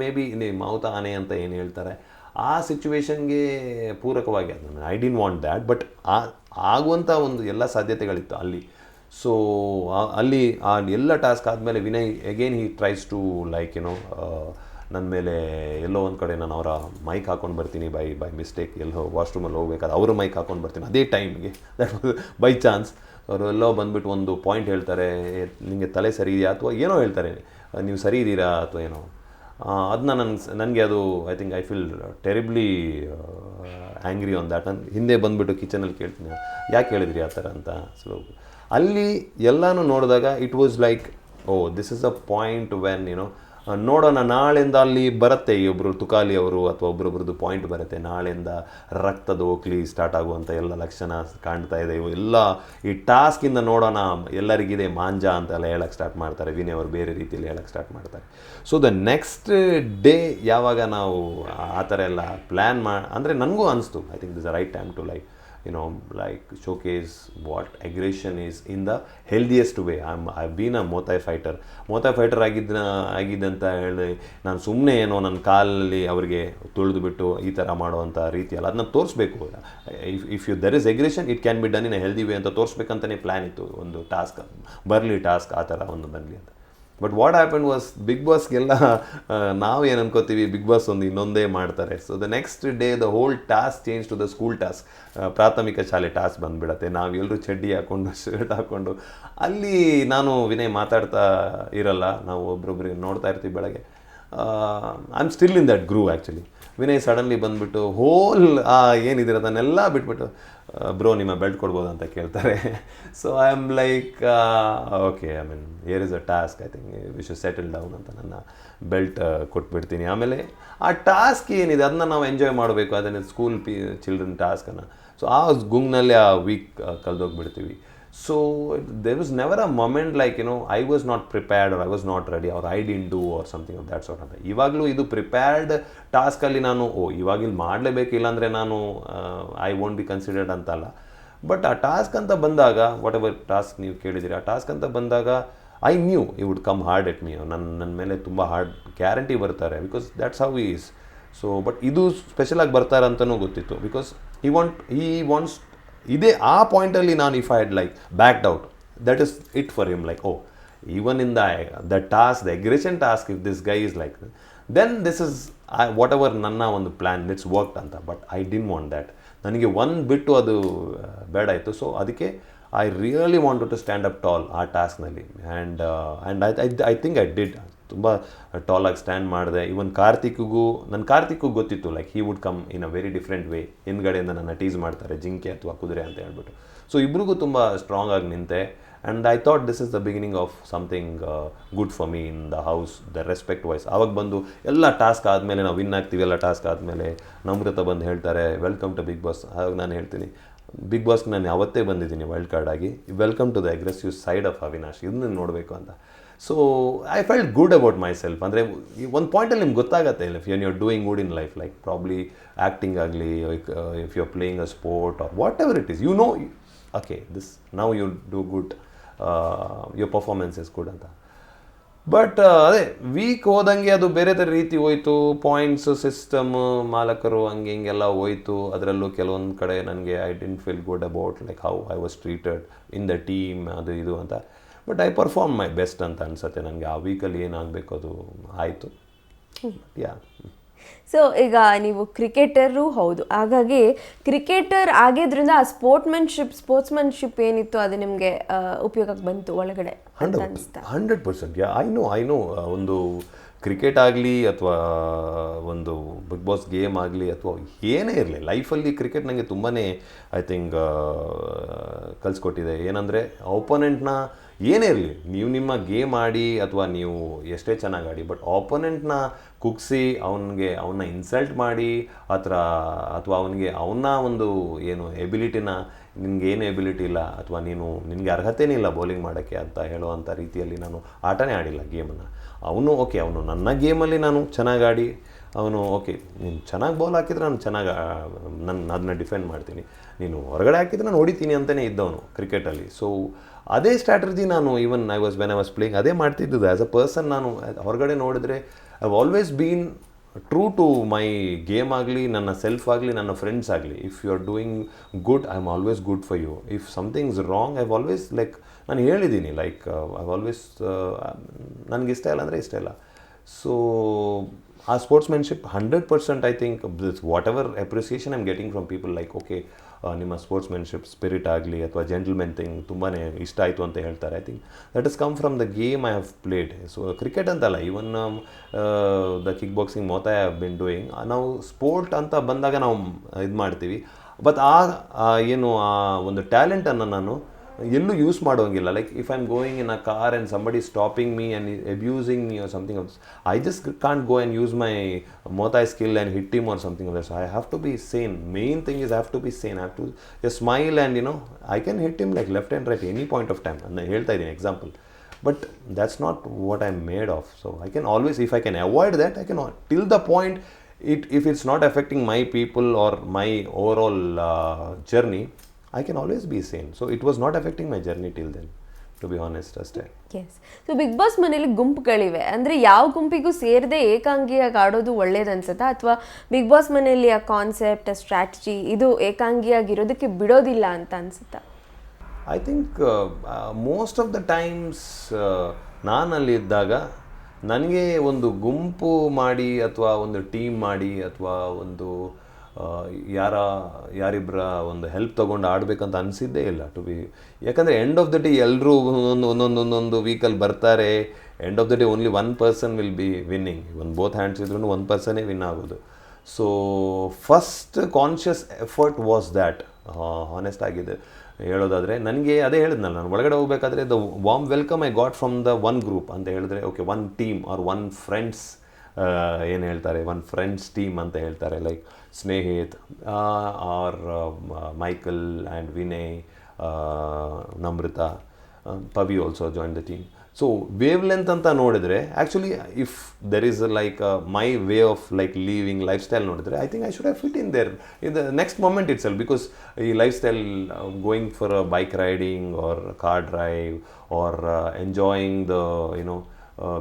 Speaker 1: maybe ಮಾವುತ ಆನೆ ಅಂತ ಏನು ಹೇಳ್ತಾರೆ, ಆ ಸಿಚುವೇಶನ್ಗೆ ಪೂರಕವಾಗಿ ಅದು I didn't want that but ಆ ಆಗುವಂಥ ಒಂದು ಎಲ್ಲ ಸಾಧ್ಯತೆಗಳಿತ್ತು ಅಲ್ಲಿ. ಸೊ ಅಲ್ಲಿ ಆ ಎಲ್ಲ ಟಾಸ್ಕ್ ಆದಮೇಲೆ Vinay again he tries to like ಏನೋ ನನ್ನ ಮೇಲೆ ಎಲ್ಲೋ ಒಂದು ಕಡೆ ನಾನು ಅವರ ಮೈಕ್ ಹಾಕೊಂಡು ಬರ್ತೀನಿ ಬೈ ಬೈ ಮಿಸ್ಟೇಕ್ ಎಲ್ಲೋ ವಾಶ್ರೂಮಲ್ಲಿ ಹೋಗ್ಬೇಕಾದ್ರೆ ಅವರು ಮೈಕ್ ಹಾಕೊಂಡು ಬರ್ತೀನಿ, ಅದೇ ಟೈಮ್ಗೆ ದಟ್ ಬೈ ಚಾನ್ಸ್ ಅವರು ಎಲ್ಲೋ ಬಂದ್ಬಿಟ್ಟು ಒಂದು ಪಾಯಿಂಟ್ ಹೇಳ್ತಾರೆ ನಿಮಗೆ ತಲೆ ಸರಿ ಇದೆಯಾ ಅಥವಾ ಏನೋ ಹೇಳ್ತಾರೆ, ನೀವು ಸರಿ ಇದ್ದೀರಾ ಅಥವಾ ಏನೋ. ಅದನ್ನ ನನ್ಗೆ ನನಗೆ ಅದು I think I feel terribly angry on that ನಾನು ಹಿಂದೆ ಬಂದುಬಿಟ್ಟು ಕಿಚನಲ್ಲಿ ಕೇಳ್ತೀನಿ, ಯಾಕೆ ಹೇಳಿದ್ರಿ ಆ ಥರ ಅಂತ ಸೊ ಅಲ್ಲಿ ಎಲ್ಲನೂ ನೋಡಿದಾಗ it was like oh this is a point when ಏನೋ ನೋಡೋಣ, ನಾಳೆಯಿಂದ ಅಲ್ಲಿ ಬರುತ್ತೆ ಈ ಒಬ್ಬರು ತುಕಾಲಿ ಅವರು ಅಥವಾ ಒಬ್ರೊಬ್ರದ್ದು ಪಾಯಿಂಟ್ ಬರುತ್ತೆ. ನಾಳೆಯಿಂದ ರಕ್ತದ ಓಕ್ಲಿ ಸ್ಟಾರ್ಟ್ ಆಗುವಂಥ ಎಲ್ಲ ಲಕ್ಷಣ ಕಾಣ್ತಾ ಇದೆ. ಇವು ಎಲ್ಲ ಈ ಟಾಸ್ಕಿಂದ ನೋಡೋಣ, ಎಲ್ಲರಿಗಿದೆ ಮಾಂಜ ಅಂತೆಲ್ಲ ಹೇಳಕ್ಕೆ ಸ್ಟಾರ್ಟ್ ಮಾಡ್ತಾರೆ. ವಿನಯ್ ಅವರು ಬೇರೆ ರೀತಿಯಲ್ಲಿ ಹೇಳಕ್ಕೆ ಸ್ಟಾರ್ಟ್ ಮಾಡ್ತಾರೆ. ಸೊ ದ ನೆಕ್ಸ್ಟ್ ಡೇ ಯಾವಾಗ ನಾವು ಆ ಥರ ಎಲ್ಲ ಪ್ಲ್ಯಾನ್ ಮಾ ಅಂದರೆ ನನಗೂ ಅನಿಸ್ತು. I think this right time to like you know, like, showcase what aggression is in the healthiest way. I'm, i've been a motai fighter. Motai fighter ಆಗಿದ್ದ ಆಗಿದ್ದಂತ ಹೇಳಿ ನಾನು ಸುಮ್ಮನೆ ಏನೋ ನನ್ನ ಕಾಲಲ್ಲಿ ಅವರಿಗೆ ತುಳಿದು ಬಿಟ್ಟು ಈ ಥರ ಮಾಡುವಂಥ ರೀತಿಯಲ್ಲ ಅದನ್ನ ತೋರಿಸ್ಬೇಕು. If if you there is aggression it can be done in healthy way ಅಂತ ತೋರಿಸ್ಬೇಕಂತಲೇ ಪ್ಲ್ಯಾನ್ ಇತ್ತು. ಒಂದು ಟಾಸ್ಕ್ ಬರಲಿ ಟಾಸ್ಕ್ ಆ ಥರ ಒಂದು ಬರಲಿ ಅಂತ. But what happen was Bigg ಬಾಸ್ಗೆಲ್ಲ ನಾವು ಏನು ಅನ್ಕೋತೀವಿ ಬಿಗ್ ಬಾಸ್ ಒಂದು ಇನ್ನೊಂದೇ ಮಾಡ್ತಾರೆ. So the next day the whole task change to the school task ಪ್ರಾಥಮಿಕ ಶಾಲೆ ಟಾಸ್ಕ್ ಬಂದುಬಿಡತ್ತೆ. ನಾವೆಲ್ಲರೂ ಚಡ್ಡಿ ಹಾಕ್ಕೊಂಡು ಶರ್ಟ್ [LAUGHS] ಹಾಕ್ಕೊಂಡು ಅಲ್ಲಿ ನಾನು ವಿನಯ್ ಮಾತಾಡ್ತಾ ಇರಲ್ಲ. ನಾವು ಒಬ್ರೊಬ್ರಿಗೆ ನೋಡ್ತಾ ಇರ್ತೀವಿ ಬೆಳಗ್ಗೆ. I am still in that group actually Vinay suddenly ಬಂದುಬಿಟ್ಟು ಹೋಲ್ ಏನಿದೆ, ಅದನ್ನೆಲ್ಲ ಬಿಟ್ಬಿಟ್ಟು ಬ್ರೋ ನಿಮ್ಮ ಬೆಲ್ಟ್ ಕೊಡ್ಬೋದು ಅಂತ ಕೇಳ್ತಾರೆ. So I am like okay I mean here is a task I think we should settle down ಅಂತ ನನ್ನ ಬೆಲ್ಟ್ ಕೊಟ್ಬಿಡ್ತೀನಿ. ಆಮೇಲೆ ಆ ಟಾಸ್ಕ್ ಏನಿದೆ, ಅದನ್ನ ನಾವು ಎಂಜಾಯ್ ಮಾಡಬೇಕು. ಅದನ್ನು ಸ್ಕೂಲ್ ಪಿ ಚಿಲ್ಡ್ರನ್ ಟಾಸ್ಕನ್ನು ಸೊ ಆ ಗುಂಗ್ನಲ್ಲಿ ಆ week ಕಳೆದೋಗ್ಬಿಡ್ತೀವಿ so there was never a moment like you know I was not prepared or I was not ready ಅವ್ರ I didn't do or something of that sort ಅಂತ ಇವಾಗಲೂ ಇದು prepared ಟಾಸ್ಕಲ್ಲಿ ನಾನು, ಓ ಇವಾಗ ಇಲ್ಲಿ ಮಾಡಲೇಬೇಕು ನಾನು ಐ ವೋಂಟ್ ಬಿ ಕನ್ಸಿಡರ್ಡ್ ಅಂತಲ್ಲ. ಬಟ್ ಆ ಟಾಸ್ಕ್ ಅಂತ ಬಂದಾಗ ವಾಟ್ ಎವರ್ ಟಾಸ್ಕ್ ನೀವು ಕೇಳಿದಿರಿ, ಆ ಟಾಸ್ಕ್ ಅಂತ ಬಂದಾಗ I knew he would come hard at me ನನ್ನ ನನ್ನ ಮೇಲೆ ತುಂಬ ಹಾರ್ಡ್ ಗ್ಯಾರಂಟಿ ಬರ್ತಾರೆ because that's how is so but ಇದು ಸ್ಪೆಷಲಾಗಿ ಬರ್ತಾರೆ ಅಂತಲೂ ಗೊತ್ತಿತ್ತು. ಬಿಕಾಸ್ ಈ ವಾಂಟ್ ಈ ವಾಂಟ್ಸ್ ಇದೇ ಆ ಪಾಯಿಂಟಲ್ಲಿ ನಾನು if I had like backed out that is it for him like oh even in the the task the aggression task if this guy is like then this is I whatever ನನ್ನ ಒಂದು plan it's worked ಅಂತ. But I didn't want that ನನಗೆ ಒಂದು ಬಿಟ್ಟು ಅದು ಬೇಡ ಇತ್ತು so ಅದಕ್ಕೆ I really want to stand up tall ಆ ಟಾಸ್ಕ್ನಲ್ಲಿ and and I I think I did ತುಂಬ ಟಾಲಾಗಿ ಸ್ಟ್ಯಾಂಡ್ ಮಾಡಿದೆ. ಇವನ್ ಕಾರ್ತಿಕ್ಗೂ ನನ್ನ ಕಾರ್ತಿಕ್ಗೂ ಗೊತ್ತಿತ್ತು like he would come in a very different way ಹಿಂದ್ಗಡೆಯಿಂದ ನನ್ನ ಟೀಸ್ ಮಾಡ್ತಾರೆ, ಜಿಂಕೆ ಅಥವಾ ಕುದುರೆ ಅಂತ ಹೇಳ್ಬಿಟ್ಟು. ಸೊ ಇಬ್ರಿಗೂ ತುಂಬ ಸ್ಟ್ರಾಂಗ್ ಆಗಿ ನಿಂತೆ. And I thought this is the beginning of something good for me in the house the respect wise ಆವಾಗ ಬಂದು ಎಲ್ಲ ಟಾಸ್ಕ್ ಆದಮೇಲೆ ನಾವು ವಿನ್ ಆಗ್ತೀವಿ, ಎಲ್ಲ ಟಾಸ್ಕ್ ಆದಮೇಲೆ ನಮ್ರತ ಬಂದು ಹೇಳ್ತಾರೆ ವೆಲ್ಕಮ್ ಟು ಬಿಗ್ ಬಾಸ್ ಆವಾಗ ನಾನು ಹೇಳ್ತೀನಿ ಬಿಗ್ ಬಾಸ್ಗೆ ನಾನು ಯಾವತ್ತೇ ಬಂದಿದ್ದೀನಿ ವೈಲ್ಡ್ ಕಾರ್ಡ್ ಆಗಿ. Welcome to the aggressive side of Avinash ಇದನ್ನ ನೋಡಬೇಕು ಅಂತ. So I felt good about myself ಅಂದರೆ ಒಂದು ಪಾಯಿಂಟಲ್ಲಿ ನಿಮ್ಗೆ ಗೊತ್ತಾಗತ್ತೆ if you are doing good in life like probably acting ಆಗಲಿ if you are playing a sport or whatever it is you know okay this now you do good your performance is good ಅಂತ. But ಅದೇ week ಹೋದಂಗೆ ಅದು ಬೇರೆ ಥರ ರೀತಿ ಹೋಯ್ತು points system ಮಾಲಕರು ಹಂಗೆ ಹಿಂಗೆಲ್ಲ ಹೋಯಿತು. ಅದರಲ್ಲೂ ಕೆಲವೊಂದು ಕಡೆ ನನಗೆ I didn't feel good about like how I was treated in the team ಅದು ಇದು ಅಂತ. But I perform my best ಅಂತ ಅನ್ಸುತ್ತೆ ನನಗೆ. ಆ ವೀಕಲ್ಲಿ ಏನಾಗಬೇಕು ಅದು ಆಯಿತು. ಯಾ
Speaker 2: ಸೊ ಈಗ ನೀವು ಕ್ರಿಕೆಟರು ಹೌದು. ಹಾಗಾಗಿ ಕ್ರಿಕೆಟರ್ ಆಗಿದ್ರಿಂದ ಆ ಸ್ಪೋರ್ಟ್ಮನ್ಶಿಪ್ ಸ್ಪೋರ್ಟ್ಸ್ಮನ್ಶಿಪ್ ಏನಿತ್ತು ಅದು ನಿಮಗೆ ಉಪಯೋಗಕ್ಕೆ ಬಂತು ಒಳಗಡೆ
Speaker 1: hundred percent. Yeah I know I know ಒಂದು ಕ್ರಿಕೆಟ್ ಆಗಲಿ ಅಥವಾ ಒಂದು ಬಿಗ್ ಬಾಸ್ ಗೇಮ್ ಆಗಲಿ ಅಥವಾ ಏನೇ ಇರಲಿ ಲೈಫಲ್ಲಿ ಕ್ರಿಕೆಟ್ ನನಗೆ ತುಂಬಾ ಐ ಥಿಂಕ್ ಕಲಿಸ್ಕೊಟ್ಟಿದೆ. ಏನಂದರೆ ಆಪೋನೆಂಟ್ನ ಏನೇ ಇರಲಿ, ನೀವು ನಿಮ್ಮ ಗೇಮ್ ಆಡಿ ಅಥವಾ ನೀವು ಎಷ್ಟೇ ಚೆನ್ನಾಗಿ ಆಡಿ ಬಟ್ ಆಪೋನೆಂಟ್ನ ಕುಗ್ಸಿ ಅವನಿಗೆ ಅವನ್ನ ಇನ್ಸಲ್ಟ್ ಮಾಡಿ, ಅಥವಾ ಅಥವಾ ಅವನಿಗೆ ಅವನ್ನ ಒಂದು ಏನು ಎಬಿಲಿಟಿನ ನಿನಗೆ ಏನು ಎಬಿಲಿಟಿ ಇಲ್ಲ, ಅಥವಾ ನೀನು, ನಿನಗೆ ಅರ್ಹತೆನೇ ಇಲ್ಲ ಬೌಲಿಂಗ್ ಮಾಡೋಕ್ಕೆ ಅಂತ ಹೇಳುವಂಥ ರೀತಿಯಲ್ಲಿ ನಾನು ಆಟನೇ ಆಡಿಲ್ಲ ಗೇಮನ್ನು. ಅವನು ಓಕೆ ಅವನು ನನ್ನ ಗೇಮಲ್ಲಿ ನಾನು ಚೆನ್ನಾಗಿ ಆಡಿ, ಅವನು ಓಕೆ ನೀನು ಚೆನ್ನಾಗಿ ಬೌಲ್ ಹಾಕಿದ್ರೆ ನಾನು ಚೆನ್ನಾಗಿ ನನ್ನ ಅದನ್ನ ಡಿಫೆಂಡ್ ಮಾಡ್ತೀನಿ. ನೀನು ಹೊರಗಡೆ ಹಾಕಿದ್ರೆ ನಾನು ಹೊಡಿತೀನಿ ಅಂತಲೇ ಇದ್ದವನು ಕ್ರಿಕೆಟಲ್ಲಿ ಸೊ ಅದೇ ಸ್ಟ್ರಾಟಜಿ ನಾನು even I was when I was playing ಅದೇ ಮಾಡ್ತಿದ್ದು ಆ್ಯಸ್ ಅ ಪರ್ಸನ್ ನಾನು, ಹೊರಗಡೆ ನೋಡಿದ್ರೆ I always been true to my game ಆಗಲಿ, ನನ್ನ ಸೆಲ್ಫ್ ಆಗಲಿ, ನನ್ನ ಫ್ರೆಂಡ್ಸ್ ಆಗಲಿ. If you are doing good I am always good for you if something's wrong I always like ನಾನು ಹೇಳಿದ್ದೀನಿ ಲೈಕ್ ಐ ಆಲ್ವೇಸ್ ನನಗೆ ಇಷ್ಟ ಇಲ್ಲ ಅಂದರೆ ಇಷ್ಟ ಇಲ್ಲ. ಸೊ ಆ sportsmanship hundred percent I think this whatever appreciation I'm getting from people like okay ನಿಮ್ಮ ಸ್ಪೋರ್ಟ್ಸ್ಮೆನ್ಶಿಪ್ ಸ್ಪಿರಿಟ್ ಆಗಲಿ ಅಥವಾ ಜೆಂಟಲ್ಮೆನ್ ಥಿಂಗ್ ತುಂಬಾ ಇಷ್ಟ ಆಯಿತು ಅಂತ ಹೇಳ್ತಾರೆ. I think that is come from the game I have played so cricket ಅಂತಲ್ಲ even the kick boxing Muay Thai I have been doing ನಾವು ಸ್ಪೋರ್ಟ್ ಅಂತ ಬಂದಾಗ ನಾವು ಇದು ಮಾಡ್ತೀವಿ. ಬಟ್ ಆ ಏನು, ಆ, ಒಂದು ಟ್ಯಾಲೆಂಟನ್ನು ನಾನು ಎಲ್ಲೂ ಯೂಸ್ ಮಾಡೋಂಗಿಲ್ಲ like if I am going in a car and somebody stopping me and abusing me or something else I just can't go and use my Muay Thai skill and hit them or something else I have to be sane main thing is have to be sane have to a smile and you know I can hit them like left and right any point of time ನಾನು ಹೇಳ್ತಾ ಇದ್ದೀನಿ example but that's not what I am made of so I can always if I can avoid that I can till the point it if it's not affecting my people or my overall uh, journey i can always be sane. So it was not affecting my journey till then to be honest ಅಷ್ಟೇ
Speaker 2: yes so Bigg Boss ಮನೇಲಿ ಗುಂಪುಗಳಿವೆ. ಅಂದರೆ ಯಾವ ಗುಂಪಿಗೂ ಸೇರದೆ ಏಕಾಂಗಿಯಾಗಿ ಆಡೋದು ಒಳ್ಳೇದು ಅನ್ಸುತ್ತಾ? ಅಥವಾ ಬಿಗ್ ಬಾಸ್ ಮನೆಯಲ್ಲಿ ಆ ಕಾನ್ಸೆಪ್ಟ್ ಸ್ಟ್ರಾಟಜಿ ಇದು ಏಕಾಂಗಿಯಾಗಿರೋದಕ್ಕೆ ಬಿಡೋದಿಲ್ಲ ಅಂತ ಅನ್ಸುತ್ತಾ?
Speaker 1: I think most of the times ನಾನಲ್ಲಿ ಇದ್ದಾಗ ನನಗೆ ಒಂದು ಗುಂಪು ಮಾಡಿ ಅಥವಾ ಒಂದು ಟೀಮ್ ಮಾಡಿ ಅಥವಾ ಒಂದು ಆ, ಯಾರ ಯಾರಿಬ್ಬರ ಒಂದು ಹೆಲ್ಪ್ ತೊಗೊಂಡು ಆಡಬೇಕಂತ ಅನಿಸಿದ್ದೇ ಇಲ್ಲ ಟು ಬಿ ಯಾಕಂದರೆ ಎಂಡ್ ಆಫ್ ದ ಡೇ ಎಲ್ಲರೂ ಒಂದೊಂದು ಒಂದೊಂದು ಒಂದೊಂದು ವೀಕಲ್ಲಿ ಬರ್ತಾರೆ end of the day only one person will be winning ಒಂದು ಬೋತ್ ಹ್ಯಾಂಡ್ಸ್ ಇದ್ರೂ ಒಂದು ಪರ್ಸನೇ ವಿನ್ ಆಗೋದು. So first conscious effort was that honest ಆಗಿದೆ ಹೇಳೋದಾದರೆ, ನನಗೆ ಅದೇ ಹೇಳಿದ್ನಲ್ಲ, ನಾನು ಒಳಗಡೆ ಹೋಗಬೇಕಾದ್ರೆ the warm welcome I got from the one group ಅಂತ ಹೇಳಿದ್ರೆ okay one team or one friends ಏನು ಹೇಳ್ತಾರೆ ಒನ್ ಫ್ರೆಂಡ್ಸ್ ಟೀಮ್ ಅಂತ ಹೇಳ್ತಾರೆ like Snehith or Michael and Vinay Namratha Pavi also join the team so wavelength ಅಂತ ನೋಡಿದರೆ actually if there is like my way of like living lifestyle ನೋಡಿದರೆ I think I should have fit in there in the next moment it's all because ಈ lifestyle going for bike riding or car drive or enjoying the you know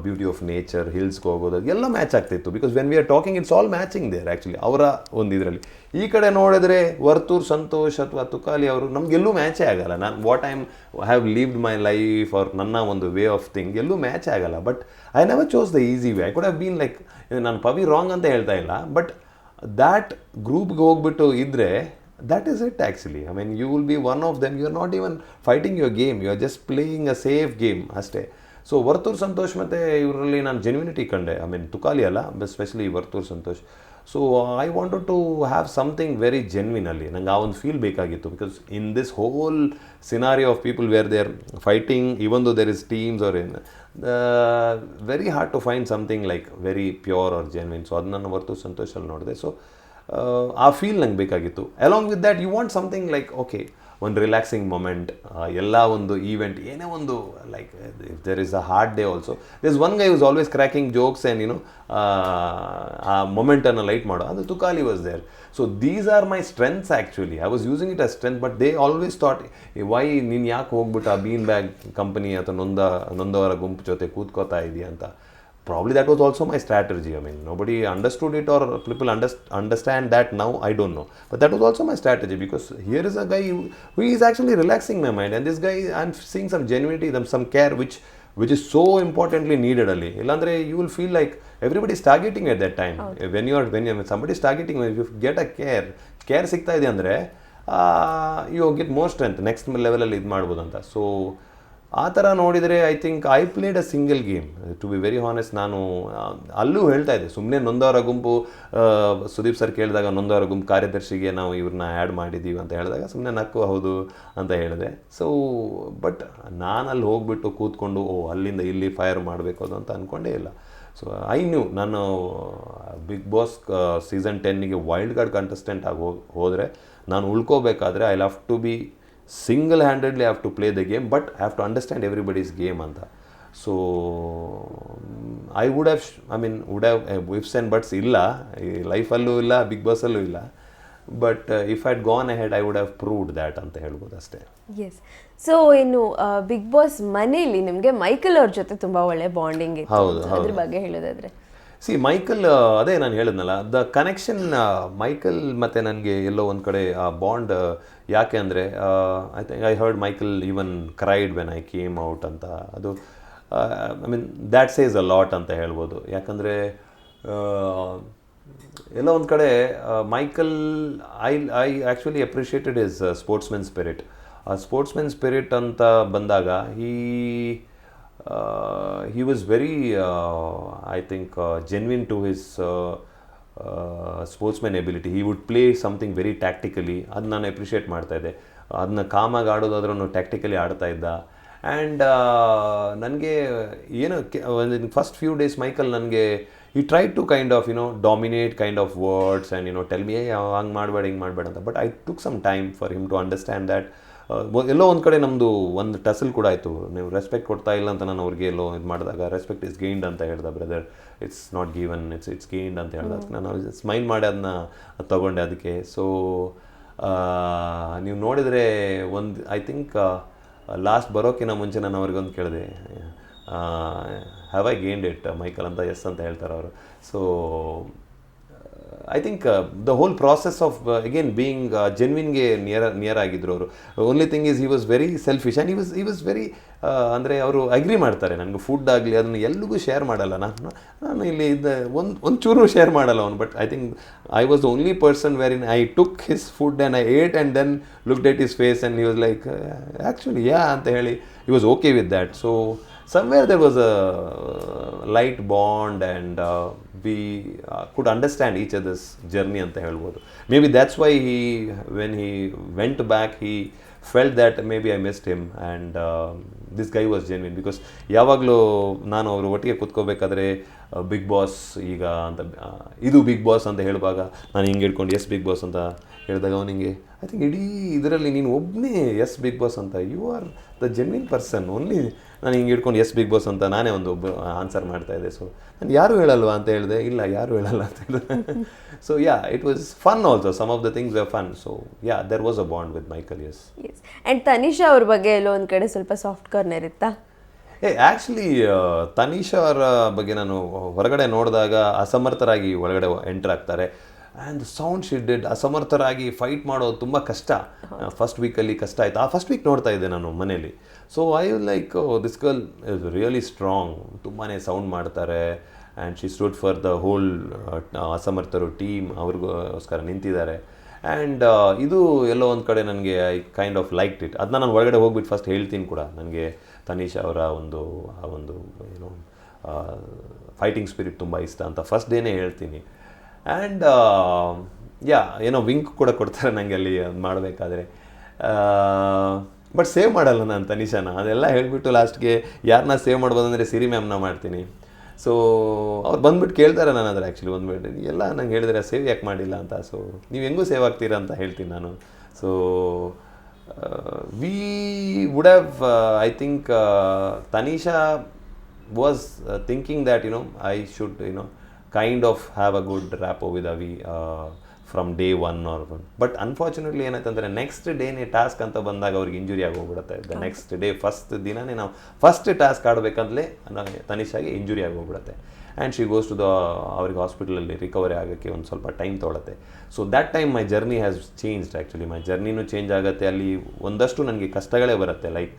Speaker 1: beauty of nature ಹಿಲ್ಸ್ಗೆ ಹೋಗೋದು ಎಲ್ಲ match ಆಗ್ತಿತ್ತು. Because when we are talking it's all matching there actually ಅವರ ಒಂದು ಇದರಲ್ಲಿ. ಈ ಕಡೆ ನೋಡಿದ್ರೆ ವರ್ತೂರ್, ಸಂತೋಷ್ ಅಥವಾ ತುಕಾಲಿ ಅವರು ನಮಗೆಲ್ಲೂ ಮ್ಯಾಚೇ ಆಗಲ್ಲ. ನಾನು what I'm have lived my life ಅವ್ರ ನನ್ನ ಒಂದು ವೇ ಆಫ್ ಥಿಂಗ್ ಎಲ್ಲೂ ಮ್ಯಾಚ್ ಆಗಲ್ಲ. But I never chose the easy way I could have been like ನಾನು ಪವಿ ರಾಂಗ್ ಅಂತ ಹೇಳ್ತಾ ಇಲ್ಲ. ಬಟ್ ದ್ಯಾಟ್ ಗ್ರೂಪ್ಗೆ ಹೋಗ್ಬಿಟ್ಟು ಇದ್ದರೆ that is it actually I mean you will be one of them you are not even fighting your game you are just playing a safe game ಅಷ್ಟೇ. So Varthur Santhosh ಮತ್ತು ಇವರಲ್ಲಿ ನಾನು ಜೆನ್ಯುನಿಟಿ ಕಂಡೆ. ಐ ಮೀನ್ ತುಕಾಲಿ ಅಲ್ಲ specially Varthur Santhosh so I wanted to have something very genuine ಅಲ್ಲಿ. ನಂಗೆ ಆ ಒಂದು ಫೀಲ್ ಬೇಕಾಗಿತ್ತು. Because in this whole scenario of people where they are fighting even though there is teams are in very hard to find something like very pure or genuine so ಅದು ನನ್ನ ವರ್ತೂರ್ ಸಂತೋಷಲ್ಲಿ ನೋಡಿದೆ. So ಆ feel ನಂಗೆ ಬೇಕಾಗಿತ್ತು. Along with that you want something like okay ಒಂದು relaxing moment ಎಲ್ಲ ಒಂದು ಈವೆಂಟ್ ಏನೇ ಒಂದು like if there is a hard day also this one guy was always cracking jokes ಏನು ನೀನು ಆ ಮೊಮೆಂಟನ್ನು ಲೈಟ್ ಮಾಡೋ. ಅದು Tukali was there so these are my strengths actually I was using it a strength but they always thought why ನೀನು ಯಾಕೆ ಹೋಗ್ಬಿಟ್ಟು ಆ ಬೀನ್ ಬ್ಯಾಗ್ ಕಂಪನಿ ಅಥವಾ ನೊಂದ, ನೊಂದವರ ಗುಂಪು ಜೊತೆ ಕೂತ್ಕೋತಾ ಇದೆಯಾ ಅಂತ? Probably that was also my strategy i mean nobody understood it or people underst- understand that now i don't know but that was also my strategy because here is a guy who, who is actually relaxing my mind and this guy i'm seeing some genuinity some, some care which which is so importantly needed ali illandre you will feel like everybody is targeting at that time when you are when, you, when somebody is targeting when you get a care care ಸಿಗ್ತಾ ಇದೆ ಅಂದರೆ you get more strength next ಲೆವೆಲಲ್ಲಿ ಇದು ಮಾಡ್ಬೋದು ಅಂತ so ಆ ಥರ ನೋಡಿದರೆ I think I played a single game to be very honest ನಾನು ಅಲ್ಲೂ ಹೇಳ್ತಾ ಇದ್ದೆ. ಸುಮ್ಮನೆ ನೊಂದವರ ಗುಂಪು ಸುದೀಪ್ ಸರ್ ಕೇಳಿದಾಗ ನೊಂದವರ ಗುಂಪು ಕಾರ್ಯದರ್ಶಿಗೆ ನಾವು ಇವ್ರನ್ನ ಆ್ಯಡ್ ಮಾಡಿದ್ದೀವಿ ಅಂತ ಹೇಳಿದಾಗ ಸುಮ್ಮನೆ ನಕ್ಕು ಹೌದು ಅಂತ ಹೇಳಿದೆ. ಸೊ ಬಟ್ ನಾನು ಅಲ್ಲಿ ಹೋಗ್ಬಿಟ್ಟು ಕೂತ್ಕೊಂಡು, ಓ, ಅಲ್ಲಿಂದ ಇಲ್ಲಿ ಫೈರ್ ಮಾಡಬೇಕು ಅದು ಅಂತ ಅಂದ್ಕೊಂಡೇ ಇಲ್ಲ. ಸೊ ಐ ನ್ಯೂ ನಾನು ಬಿಗ್ ಬಾಸ್ ಸೀಸನ್ ಟೆನ್ನಿಗೆ ವೈಲ್ಡ್ ಕಾರ್ಡ್ ಕಂಟೆಸ್ಟೆಂಟ್ ಆಗಿ ಹೋದರೆ ನಾನು ಉಳ್ಕೋಬೇಕಾದ್ರೆ I love to be single handedly have to play the game but have to understand everybody's game ಅಂತ so I would have I mean would have ifs and buts ಇಲ್ಲ ಈ ಲೈಫಲ್ಲೂ ಇಲ್ಲ Bigg ಬಾಸಲ್ಲೂ ಇಲ್ಲ but if it gone ahead I would have proved that ಅಂತ ಹೇಳ್ಬೋದು ಅಷ್ಟೇ.
Speaker 2: ಎಸ್ ಸೊ ಇನ್ನು ಬಿಗ್ ಬಾಸ್ ಮನೇಲಿ ನಿಮಗೆ ಮೈಕಲ್ ಅವ್ರ ಜೊತೆ ತುಂಬ ಒಳ್ಳೆ ಬಾಂಡಿಂಗ್ ಇತ್ತು. ಅದ್ರ ಬಗ್ಗೆ ಹೇಳೋದಾದ್ರೆ.
Speaker 1: ಸಿ ಮೈಕಲ್ ಅದೇ ನಾನು ಹೇಳಿದ್ನಲ್ಲ ದ ಕನೆಕ್ಷನ್ ಮೈಕಲ್ ಮತ್ತು ನನಗೆ ಎಲ್ಲೋ ಒಂದು ಕಡೆ, ಆ ಬಾಂಡ್ ಯಾಕೆ ಅಂದರೆ I think I heard Michael even cried when I came out ಅಂತ. ಅದು I mean that says a lot ಅಂತ ಹೇಳ್ಬೋದು. ಯಾಕಂದರೆ ಎಲ್ಲೋ ಒಂದು ಕಡೆ Michael I I actually appreciated is sportsmen spirit ಆ ಸ್ಪೋರ್ಟ್ಸ್ಮೆನ್ ಸ್ಪಿರಿಟ್ ಅಂತ ಬಂದಾಗ ಈ he was very, I I think, to genuine to his ability uh, would play something very tactically ಅದು ನಾನು ಎಪ್ರಿಷಿಯೇಟ್ ಮಾಡ್ತಾ ಇದ್ದೆ. ಅದನ್ನ ಕಾಮಾಗಿ ಆಡೋದಾದ್ರೂ ಟ್ಯಾಕ್ಟಿಕಲಿ ಆಡ್ತಾ ಇದ್ದ. ಆ್ಯಂಡ್ ನನಗೆ ಏನು ಫಸ್ಟ್ ಫ್ಯೂ ಡೇಸ್ ಮೈಕಲ್ ನನಗೆ ಈ try to kind of you know dominate kind of words and you know tell me ಹಂಗೆ ಮಾಡಬೇಡ ಹಿಂಗೆ ಮಾಡಬೇಡ ಅಂತ. But I took some time for him to understand that ಎಲ್ಲೋ ಒಂದು ಕಡೆ ನಮ್ಮದು ಒಂದು ಟಸಲ್ ಕೂಡ ಆಯಿತು. ನೀವು ರೆಸ್ಪೆಕ್ಟ್ ಕೊಡ್ತಾ ಇಲ್ಲ ಅಂತ ನಾನು ಅವ್ರಿಗೆ ಎಲ್ಲೋ ಇದು ಮಾಡಿದಾಗ ರೆಸ್ಪೆಕ್ಟ್ ಇಸ್ ಗೇನ್ಡ್ ಅಂತ ಹೇಳ್ದೆ brother it's not given it's it's gained ಅಂತ ಹೇಳ್ದೆ. ಅದಕ್ಕೆ ನಾನು ಸ್ಮೈಲ್ ಮಾಡಿ ಅದನ್ನ ತಗೊಂಡೆ ಅದಕ್ಕೆ. ಸೊ ನೀವು ನೋಡಿದರೆ ಒಂದು ಐ ಥಿಂಕ್ ಲಾಸ್ಟ್ ಬರೋಕ್ಕಿಂತ ಮುಂಚೆ ನಾನು ಅವ್ರಿಗೊಂದು ಕೇಳಿದೆ. Have I gained it Michael ಅಂತ? ಎಸ್ ಅಂತ ಹೇಳ್ತಾರೆ ಅವರು. So I think the whole process of again being ಜೆನ್ವಿನ್ಗೆ near near ಆಗಿದ್ರು ಅವರು. Only thing is he was very selfish and he was he was very ಅಂದರೆ ಅವರು ಅಗ್ರಿ ಮಾಡ್ತಾರೆ. ನನಗೆ ಫುಡ್ ಆಗಲಿ, ಅದನ್ನು ಎಲ್ಲಿಗೂ ಶೇರ್ ಮಾಡಲ್ಲ ನಾನು. ನಾನು ಇಲ್ಲಿ ಇದ್ದ ಒಂದು, ಒಂಚೂರು ಶೇರ್ ಮಾಡಲ್ಲ ಅವನು. But I think I was only person where in I took his food and I ate and then look at his face and he was like actually yeah ಅಂತ ಹೇಳಿ he was okay with that so somewhere there was a light bond and uh, could understand each understand journey ಅಂತ ಹೇಳ್ಬೋದು. Maybe that's why he when he went back he felt that maybe I missed him and this guy was genuine because ಯಾವಾಗಲೂ ನಾನು ಅವರು ಒಟ್ಟಿಗೆ ಕೂತ್ಕೋಬೇಕಾದ್ರೆ big boss ಈಗ ಅಂತ ಇದು big Boss ಅಂತ ಹೇಳುವಾಗ ನಾನು ಹಿಂಗೆ ಹಿಡ್ಕೊಂಡು ಎಸ್ ಬಿಗ್ ಬಾಸ್ ಅಂತ ಹೇಳಿದಾಗ ಅವನಿಗೆ ಐ ಥಿಂಕ್ ಇಡೀ ಇದರಲ್ಲಿ ನೀನು ಒಬ್ಬನೇ ಎಸ್ ಬಿಗ್ ಬಾಸ್ ಅಂತ. You are the genuine person only ನಾನು ಹಿಂಗೆ ಹಿಡ್ಕೊಂಡು ಎಸ್ ಬಿಗ್ ಬಾಸ್ ಅಂತ ನಾನೇ ಒಂದು ಒಬ್ಬ ಆನ್ಸರ್ ಮಾಡ್ತಾ ಇದ್ದೆ. ಸೊ ನಾನು ಯಾರು ಹೇಳಲ್ವಾ ಅಂತ ಹೇಳಿದೆ. ಇಲ್ಲ ಯಾರು ಹೇಳಲ್ಲ ಅಂತ ಹೇಳಿದೆ. So yeah it was fun also some of the things were fun so yeah there was a bond with Michael yes
Speaker 2: yes and Tanisha ಅವ್ರ ಬಗ್ಗೆ ಎಲ್ಲೋ ಒಂದು ಕಡೆ ಸ್ವಲ್ಪ ಸಾಫ್ಟ್ ಕಾರ್ನರ್ ಇತ್ತಾ?
Speaker 1: ಏ ಆ್ಯಕ್ಚುಲಿ ತನಿಷಾ ಅವರ ಬಗ್ಗೆ ನಾನು ಹೊರಗಡೆ ನೋಡಿದಾಗ ಅಸಮರ್ಥರಾಗಿ ಒಳಗಡೆ ಎಂಟ್ರ್ ಆಗ್ತಾರೆ ಆ್ಯಂಡ್ ಸೌಂಡ್ ಶಿಡ್ಡೆಡ್ ಅಸಮರ್ಥರಾಗಿ ಫೈಟ್ ಮಾಡೋದು ತುಂಬ ಕಷ್ಟ. ಫಸ್ಟ್ ವೀಕಲ್ಲಿ ಕಷ್ಟ ಆಯಿತು. ಆ ಫಸ್ಟ್ ವೀಕ್ ನೋಡ್ತಾ ಇದ್ದೆ ನಾನು ಮನೇಲಿ so I like this girl is really strong ತುಂಬಾ ಸೌಂಡ್ ಮಾಡ್ತಾರೆ. And she stood for the whole ಅಸಮರ್ಥರು team ಅವ್ರಿಗೋಸ್ಕರ ನಿಂತಿದ್ದಾರೆ. ಆ್ಯಂಡ್ ಇದು ಎಲ್ಲೋ ಒಂದು ಕಡೆ ನನಗೆ I kind of like it ಅದನ್ನ ನಾನು ಒಳಗಡೆ ಹೋಗ್ಬಿಟ್ಟು ಫಸ್ಟ್ ಹೇಳ್ತೀನಿ ಕೂಡ. ನನಗೆ ತನೀಶ್ ಅವರ ಒಂದು ಆ ಒಂದು ಏನು ಫೈಟಿಂಗ್ ಸ್ಪಿರಿಟ್ ತುಂಬ ಇಷ್ಟ ಅಂತ ಫಸ್ಟ್ ಡೇನೇ ಹೇಳ್ತೀನಿ. ಆ್ಯಂಡ್ ಯಾ ಏನೋ ವಿಂಕ್ ಕೂಡ ಕೊಡ್ತಾರೆ ನನಗೆ ಅಲ್ಲಿ ಮಾಡಬೇಕಾದ್ರೆ. ಬಟ್ ಸೇವ್ ಮಾಡಲ್ಲ ನಾನು ತನಿಷಾನ. ಅದೆಲ್ಲ ಹೇಳಿಬಿಟ್ಟು ಲಾಸ್ಟ್ಗೆ ಯಾರನ್ನ ಸೇವ್ ಮಾಡ್ಬೋದು ಅಂದರೆ ಸಿರಿ ಮ್ಯಾಮ್ನ ಮಾಡ್ತೀನಿ. ಸೊ ಅವ್ರು ಬಂದ್ಬಿಟ್ಟು ಕೇಳ್ತಾರೆ ನಾನು ಅದ್ರ ಆ್ಯಕ್ಚುಲಿ ಬಂದುಬಿಟ್ಟು ಎಲ್ಲ ನಂಗೆ ಹೇಳಿದರೆ ಸೇವ್ ಯಾಕೆ ಮಾಡಿಲ್ಲ ಅಂತ. ಸೊ ನೀವು ಹೆಂಗೂ ಸೇವ್ ಆಗ್ತೀರಾ ಅಂತ ಹೇಳ್ತೀನಿ ನಾನು. So we would have I think Tanisha was thinking that you know I should you know kind of have a good rapport with Avi from day one or one but unfortunately ಏನಾಯ್ತಂದರೆ next ಡೇನೇ task ಅಂತ ಬಂದಾಗ ಅವ್ರಿಗೆ injury ಆಗೋಗ್ಬಿಡುತ್ತೆ. The next day first ದಿನನೇ ನಾವು first task ಆಡಬೇಕಂತಲೇ ತನಿಷಾಗಿ injury ಆಗೋಗ್ಬಿಡುತ್ತೆ. And she goes to the ಅವ್ರಿಗೆ ಹಾಸ್ಪಿಟಲಲ್ಲಿ ರಿಕವರಿ ಆಗೋಕ್ಕೆ ಒಂದು ಸ್ವಲ್ಪ time ತೊಗೊಳುತ್ತೆ so that time my journey has changed actually my ಜರ್ನಿನೂ change ಆಗುತ್ತೆ. ಅಲ್ಲಿ ಒಂದಷ್ಟು ನನಗೆ ಕಷ್ಟಗಳೇ ಬರುತ್ತೆ like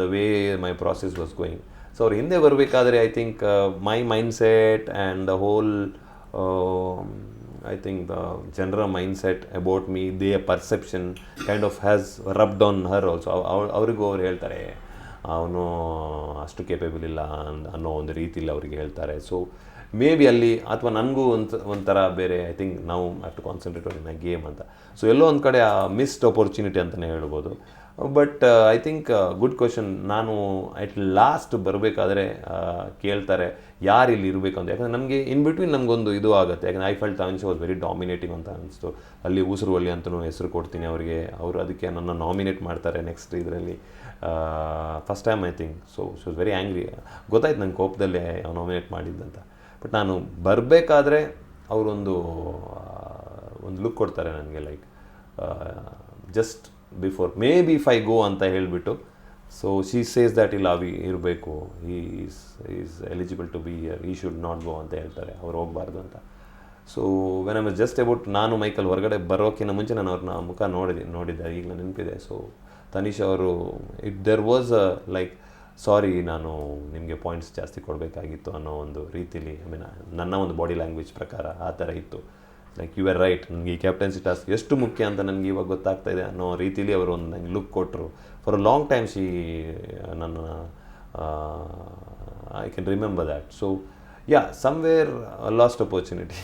Speaker 1: the way my process was going so ಅವ್ರು ಹಿಂದೆ ಬರಬೇಕಾದ್ರೆ I think my mind set and the whole I think the ಜನರ mind set about me they perception kind of has rubbed on her also ಅವ್ರಿಗೂ ಅವ್ರು ಹೇಳ್ತಾರೆ, ಅವನು ಅಷ್ಟು capable ಇಲ್ಲ ಅನ್- ಅನ್ನೋ ಒಂದು ರೀತಿಯಲ್ಲಿ ಅವ್ರಿಗೆ ಹೇಳ್ತಾರೆ. ಸೊ ಮೇ ಬಿ ಅಲ್ಲಿ ಅಥವಾ ನನಗೂ ಒಂದು, ಒಂಥರ ಬೇರೆ ಐ ಥಿಂಕ್ ನಾವು have to concentrate in a game ಅಂತ. ಸೊ ಎಲ್ಲೋ ಒಂದು ಕಡೆ ಆ ಮಿಸ್ಡ್ ಅಪರ್ಚುನಿಟಿ ಅಂತಲೇ ಹೇಳ್ಬೋದು. But I think good question ನಾನು ಅಟ್ ಲಾಸ್ಟ್ ಬರಬೇಕಾದ್ರೆ ಕೇಳ್ತಾರೆ ಯಾರು ಇಲ್ಲಿ ಇರಬೇಕು ಅಂತ. ಯಾಕಂದರೆ ನಮಗೆ ಇನ್ ಬಿಟ್ವೀನ್ ನಮಗೊಂದು ಇದು ಆಗುತ್ತೆ. ಯಾಕಂದರೆ I felt then she was very dominating ಅಂತ ಅನಿಸ್ತು. ಅಲ್ಲಿ ಉಸಿರುವಳ್ಳಿ ಅಂತಲೂ ಹೆಸರು ಕೊಡ್ತೀನಿ ಅವರಿಗೆ. ಅವರು ಅದಕ್ಕೆ ನನ್ನ ನಾಮಿನೇಟ್ ಮಾಡ್ತಾರೆ ನೆಕ್ಸ್ಟ್ ಇದರಲ್ಲಿ. First time I think so she was very angry ಗೊತ್ತಾಯ್ತು ನಂಗೆ ಕೋಪದಲ್ಲಿ ನಾಮಿನೇಟ್ ಮಾಡಿದ್ದಂತ. ಬಟ್ ನಾನು ಬರಬೇಕಾದ್ರೆ ಅವರೊಂದು ಒಂದು ಲುಕ್ ಕೊಡ್ತಾರೆ ನನಗೆ like just before maybe ಫೈ ಗೋ ಅಂತ ಹೇಳಿಬಿಟ್ಟು ಸೊ ಶಿ ಸೇಸ್ ದ್ಯಾಟ್ ಇಲ್ಲ ಅವಿ ಇರಬೇಕು he is is eligible to be here he should not go ಅಂತ ಹೇಳ್ತಾರೆ, ಅವ್ರು ಹೋಗಬಾರ್ದು ಅಂತ. So when I just about ನಾನು ಮೈಕಲ್ ಹೊರಗಡೆ ಬರೋಕ್ಕಿಂತ ಮುಂಚೆ ನಾನು ಅವ್ರನ್ನ ಮುಖ ನೋಡಿದೆ, ನೋಡಿದ್ದೆ, ಈಗಲೂ ನೆನಪಿದೆ. ಸೊ ತನಿಷ್ ಅವರು it there was a like sorry ನಾನು ನಿಮಗೆ ಪಾಯಿಂಟ್ಸ್ ಜಾಸ್ತಿ ಕೊಡಬೇಕಾಗಿತ್ತು ಅನ್ನೋ ಒಂದು ರೀತಿಲಿ ಐ ಮೀನ್ ನನ್ನ ಒಂದು ಬಾಡಿ ಲ್ಯಾಂಗ್ವೇಜ್ ಪ್ರಕಾರ ಆ ಥರ ಇತ್ತು. ಲೈಕ್ ಯು ಆರ್ ರೈಟ್ ನನಗೆ ಈ ಕ್ಯಾಪ್ಟನ್ಸಿ ಟಾಸ್ಕ್ ಎಷ್ಟು ಮುಖ್ಯ ಅಂತ ನನಗೆ ಇವಾಗ ಗೊತ್ತಾಗ್ತಾ ಇದೆ ಅನ್ನೋ ರೀತಿಲಿ ಅವರು ಒಂದು ನನಗೆ ಲುಕ್ ಕೊಟ್ಟರು for a long time she ನನ್ನ I can remember that so yeah somewhere lost opportunity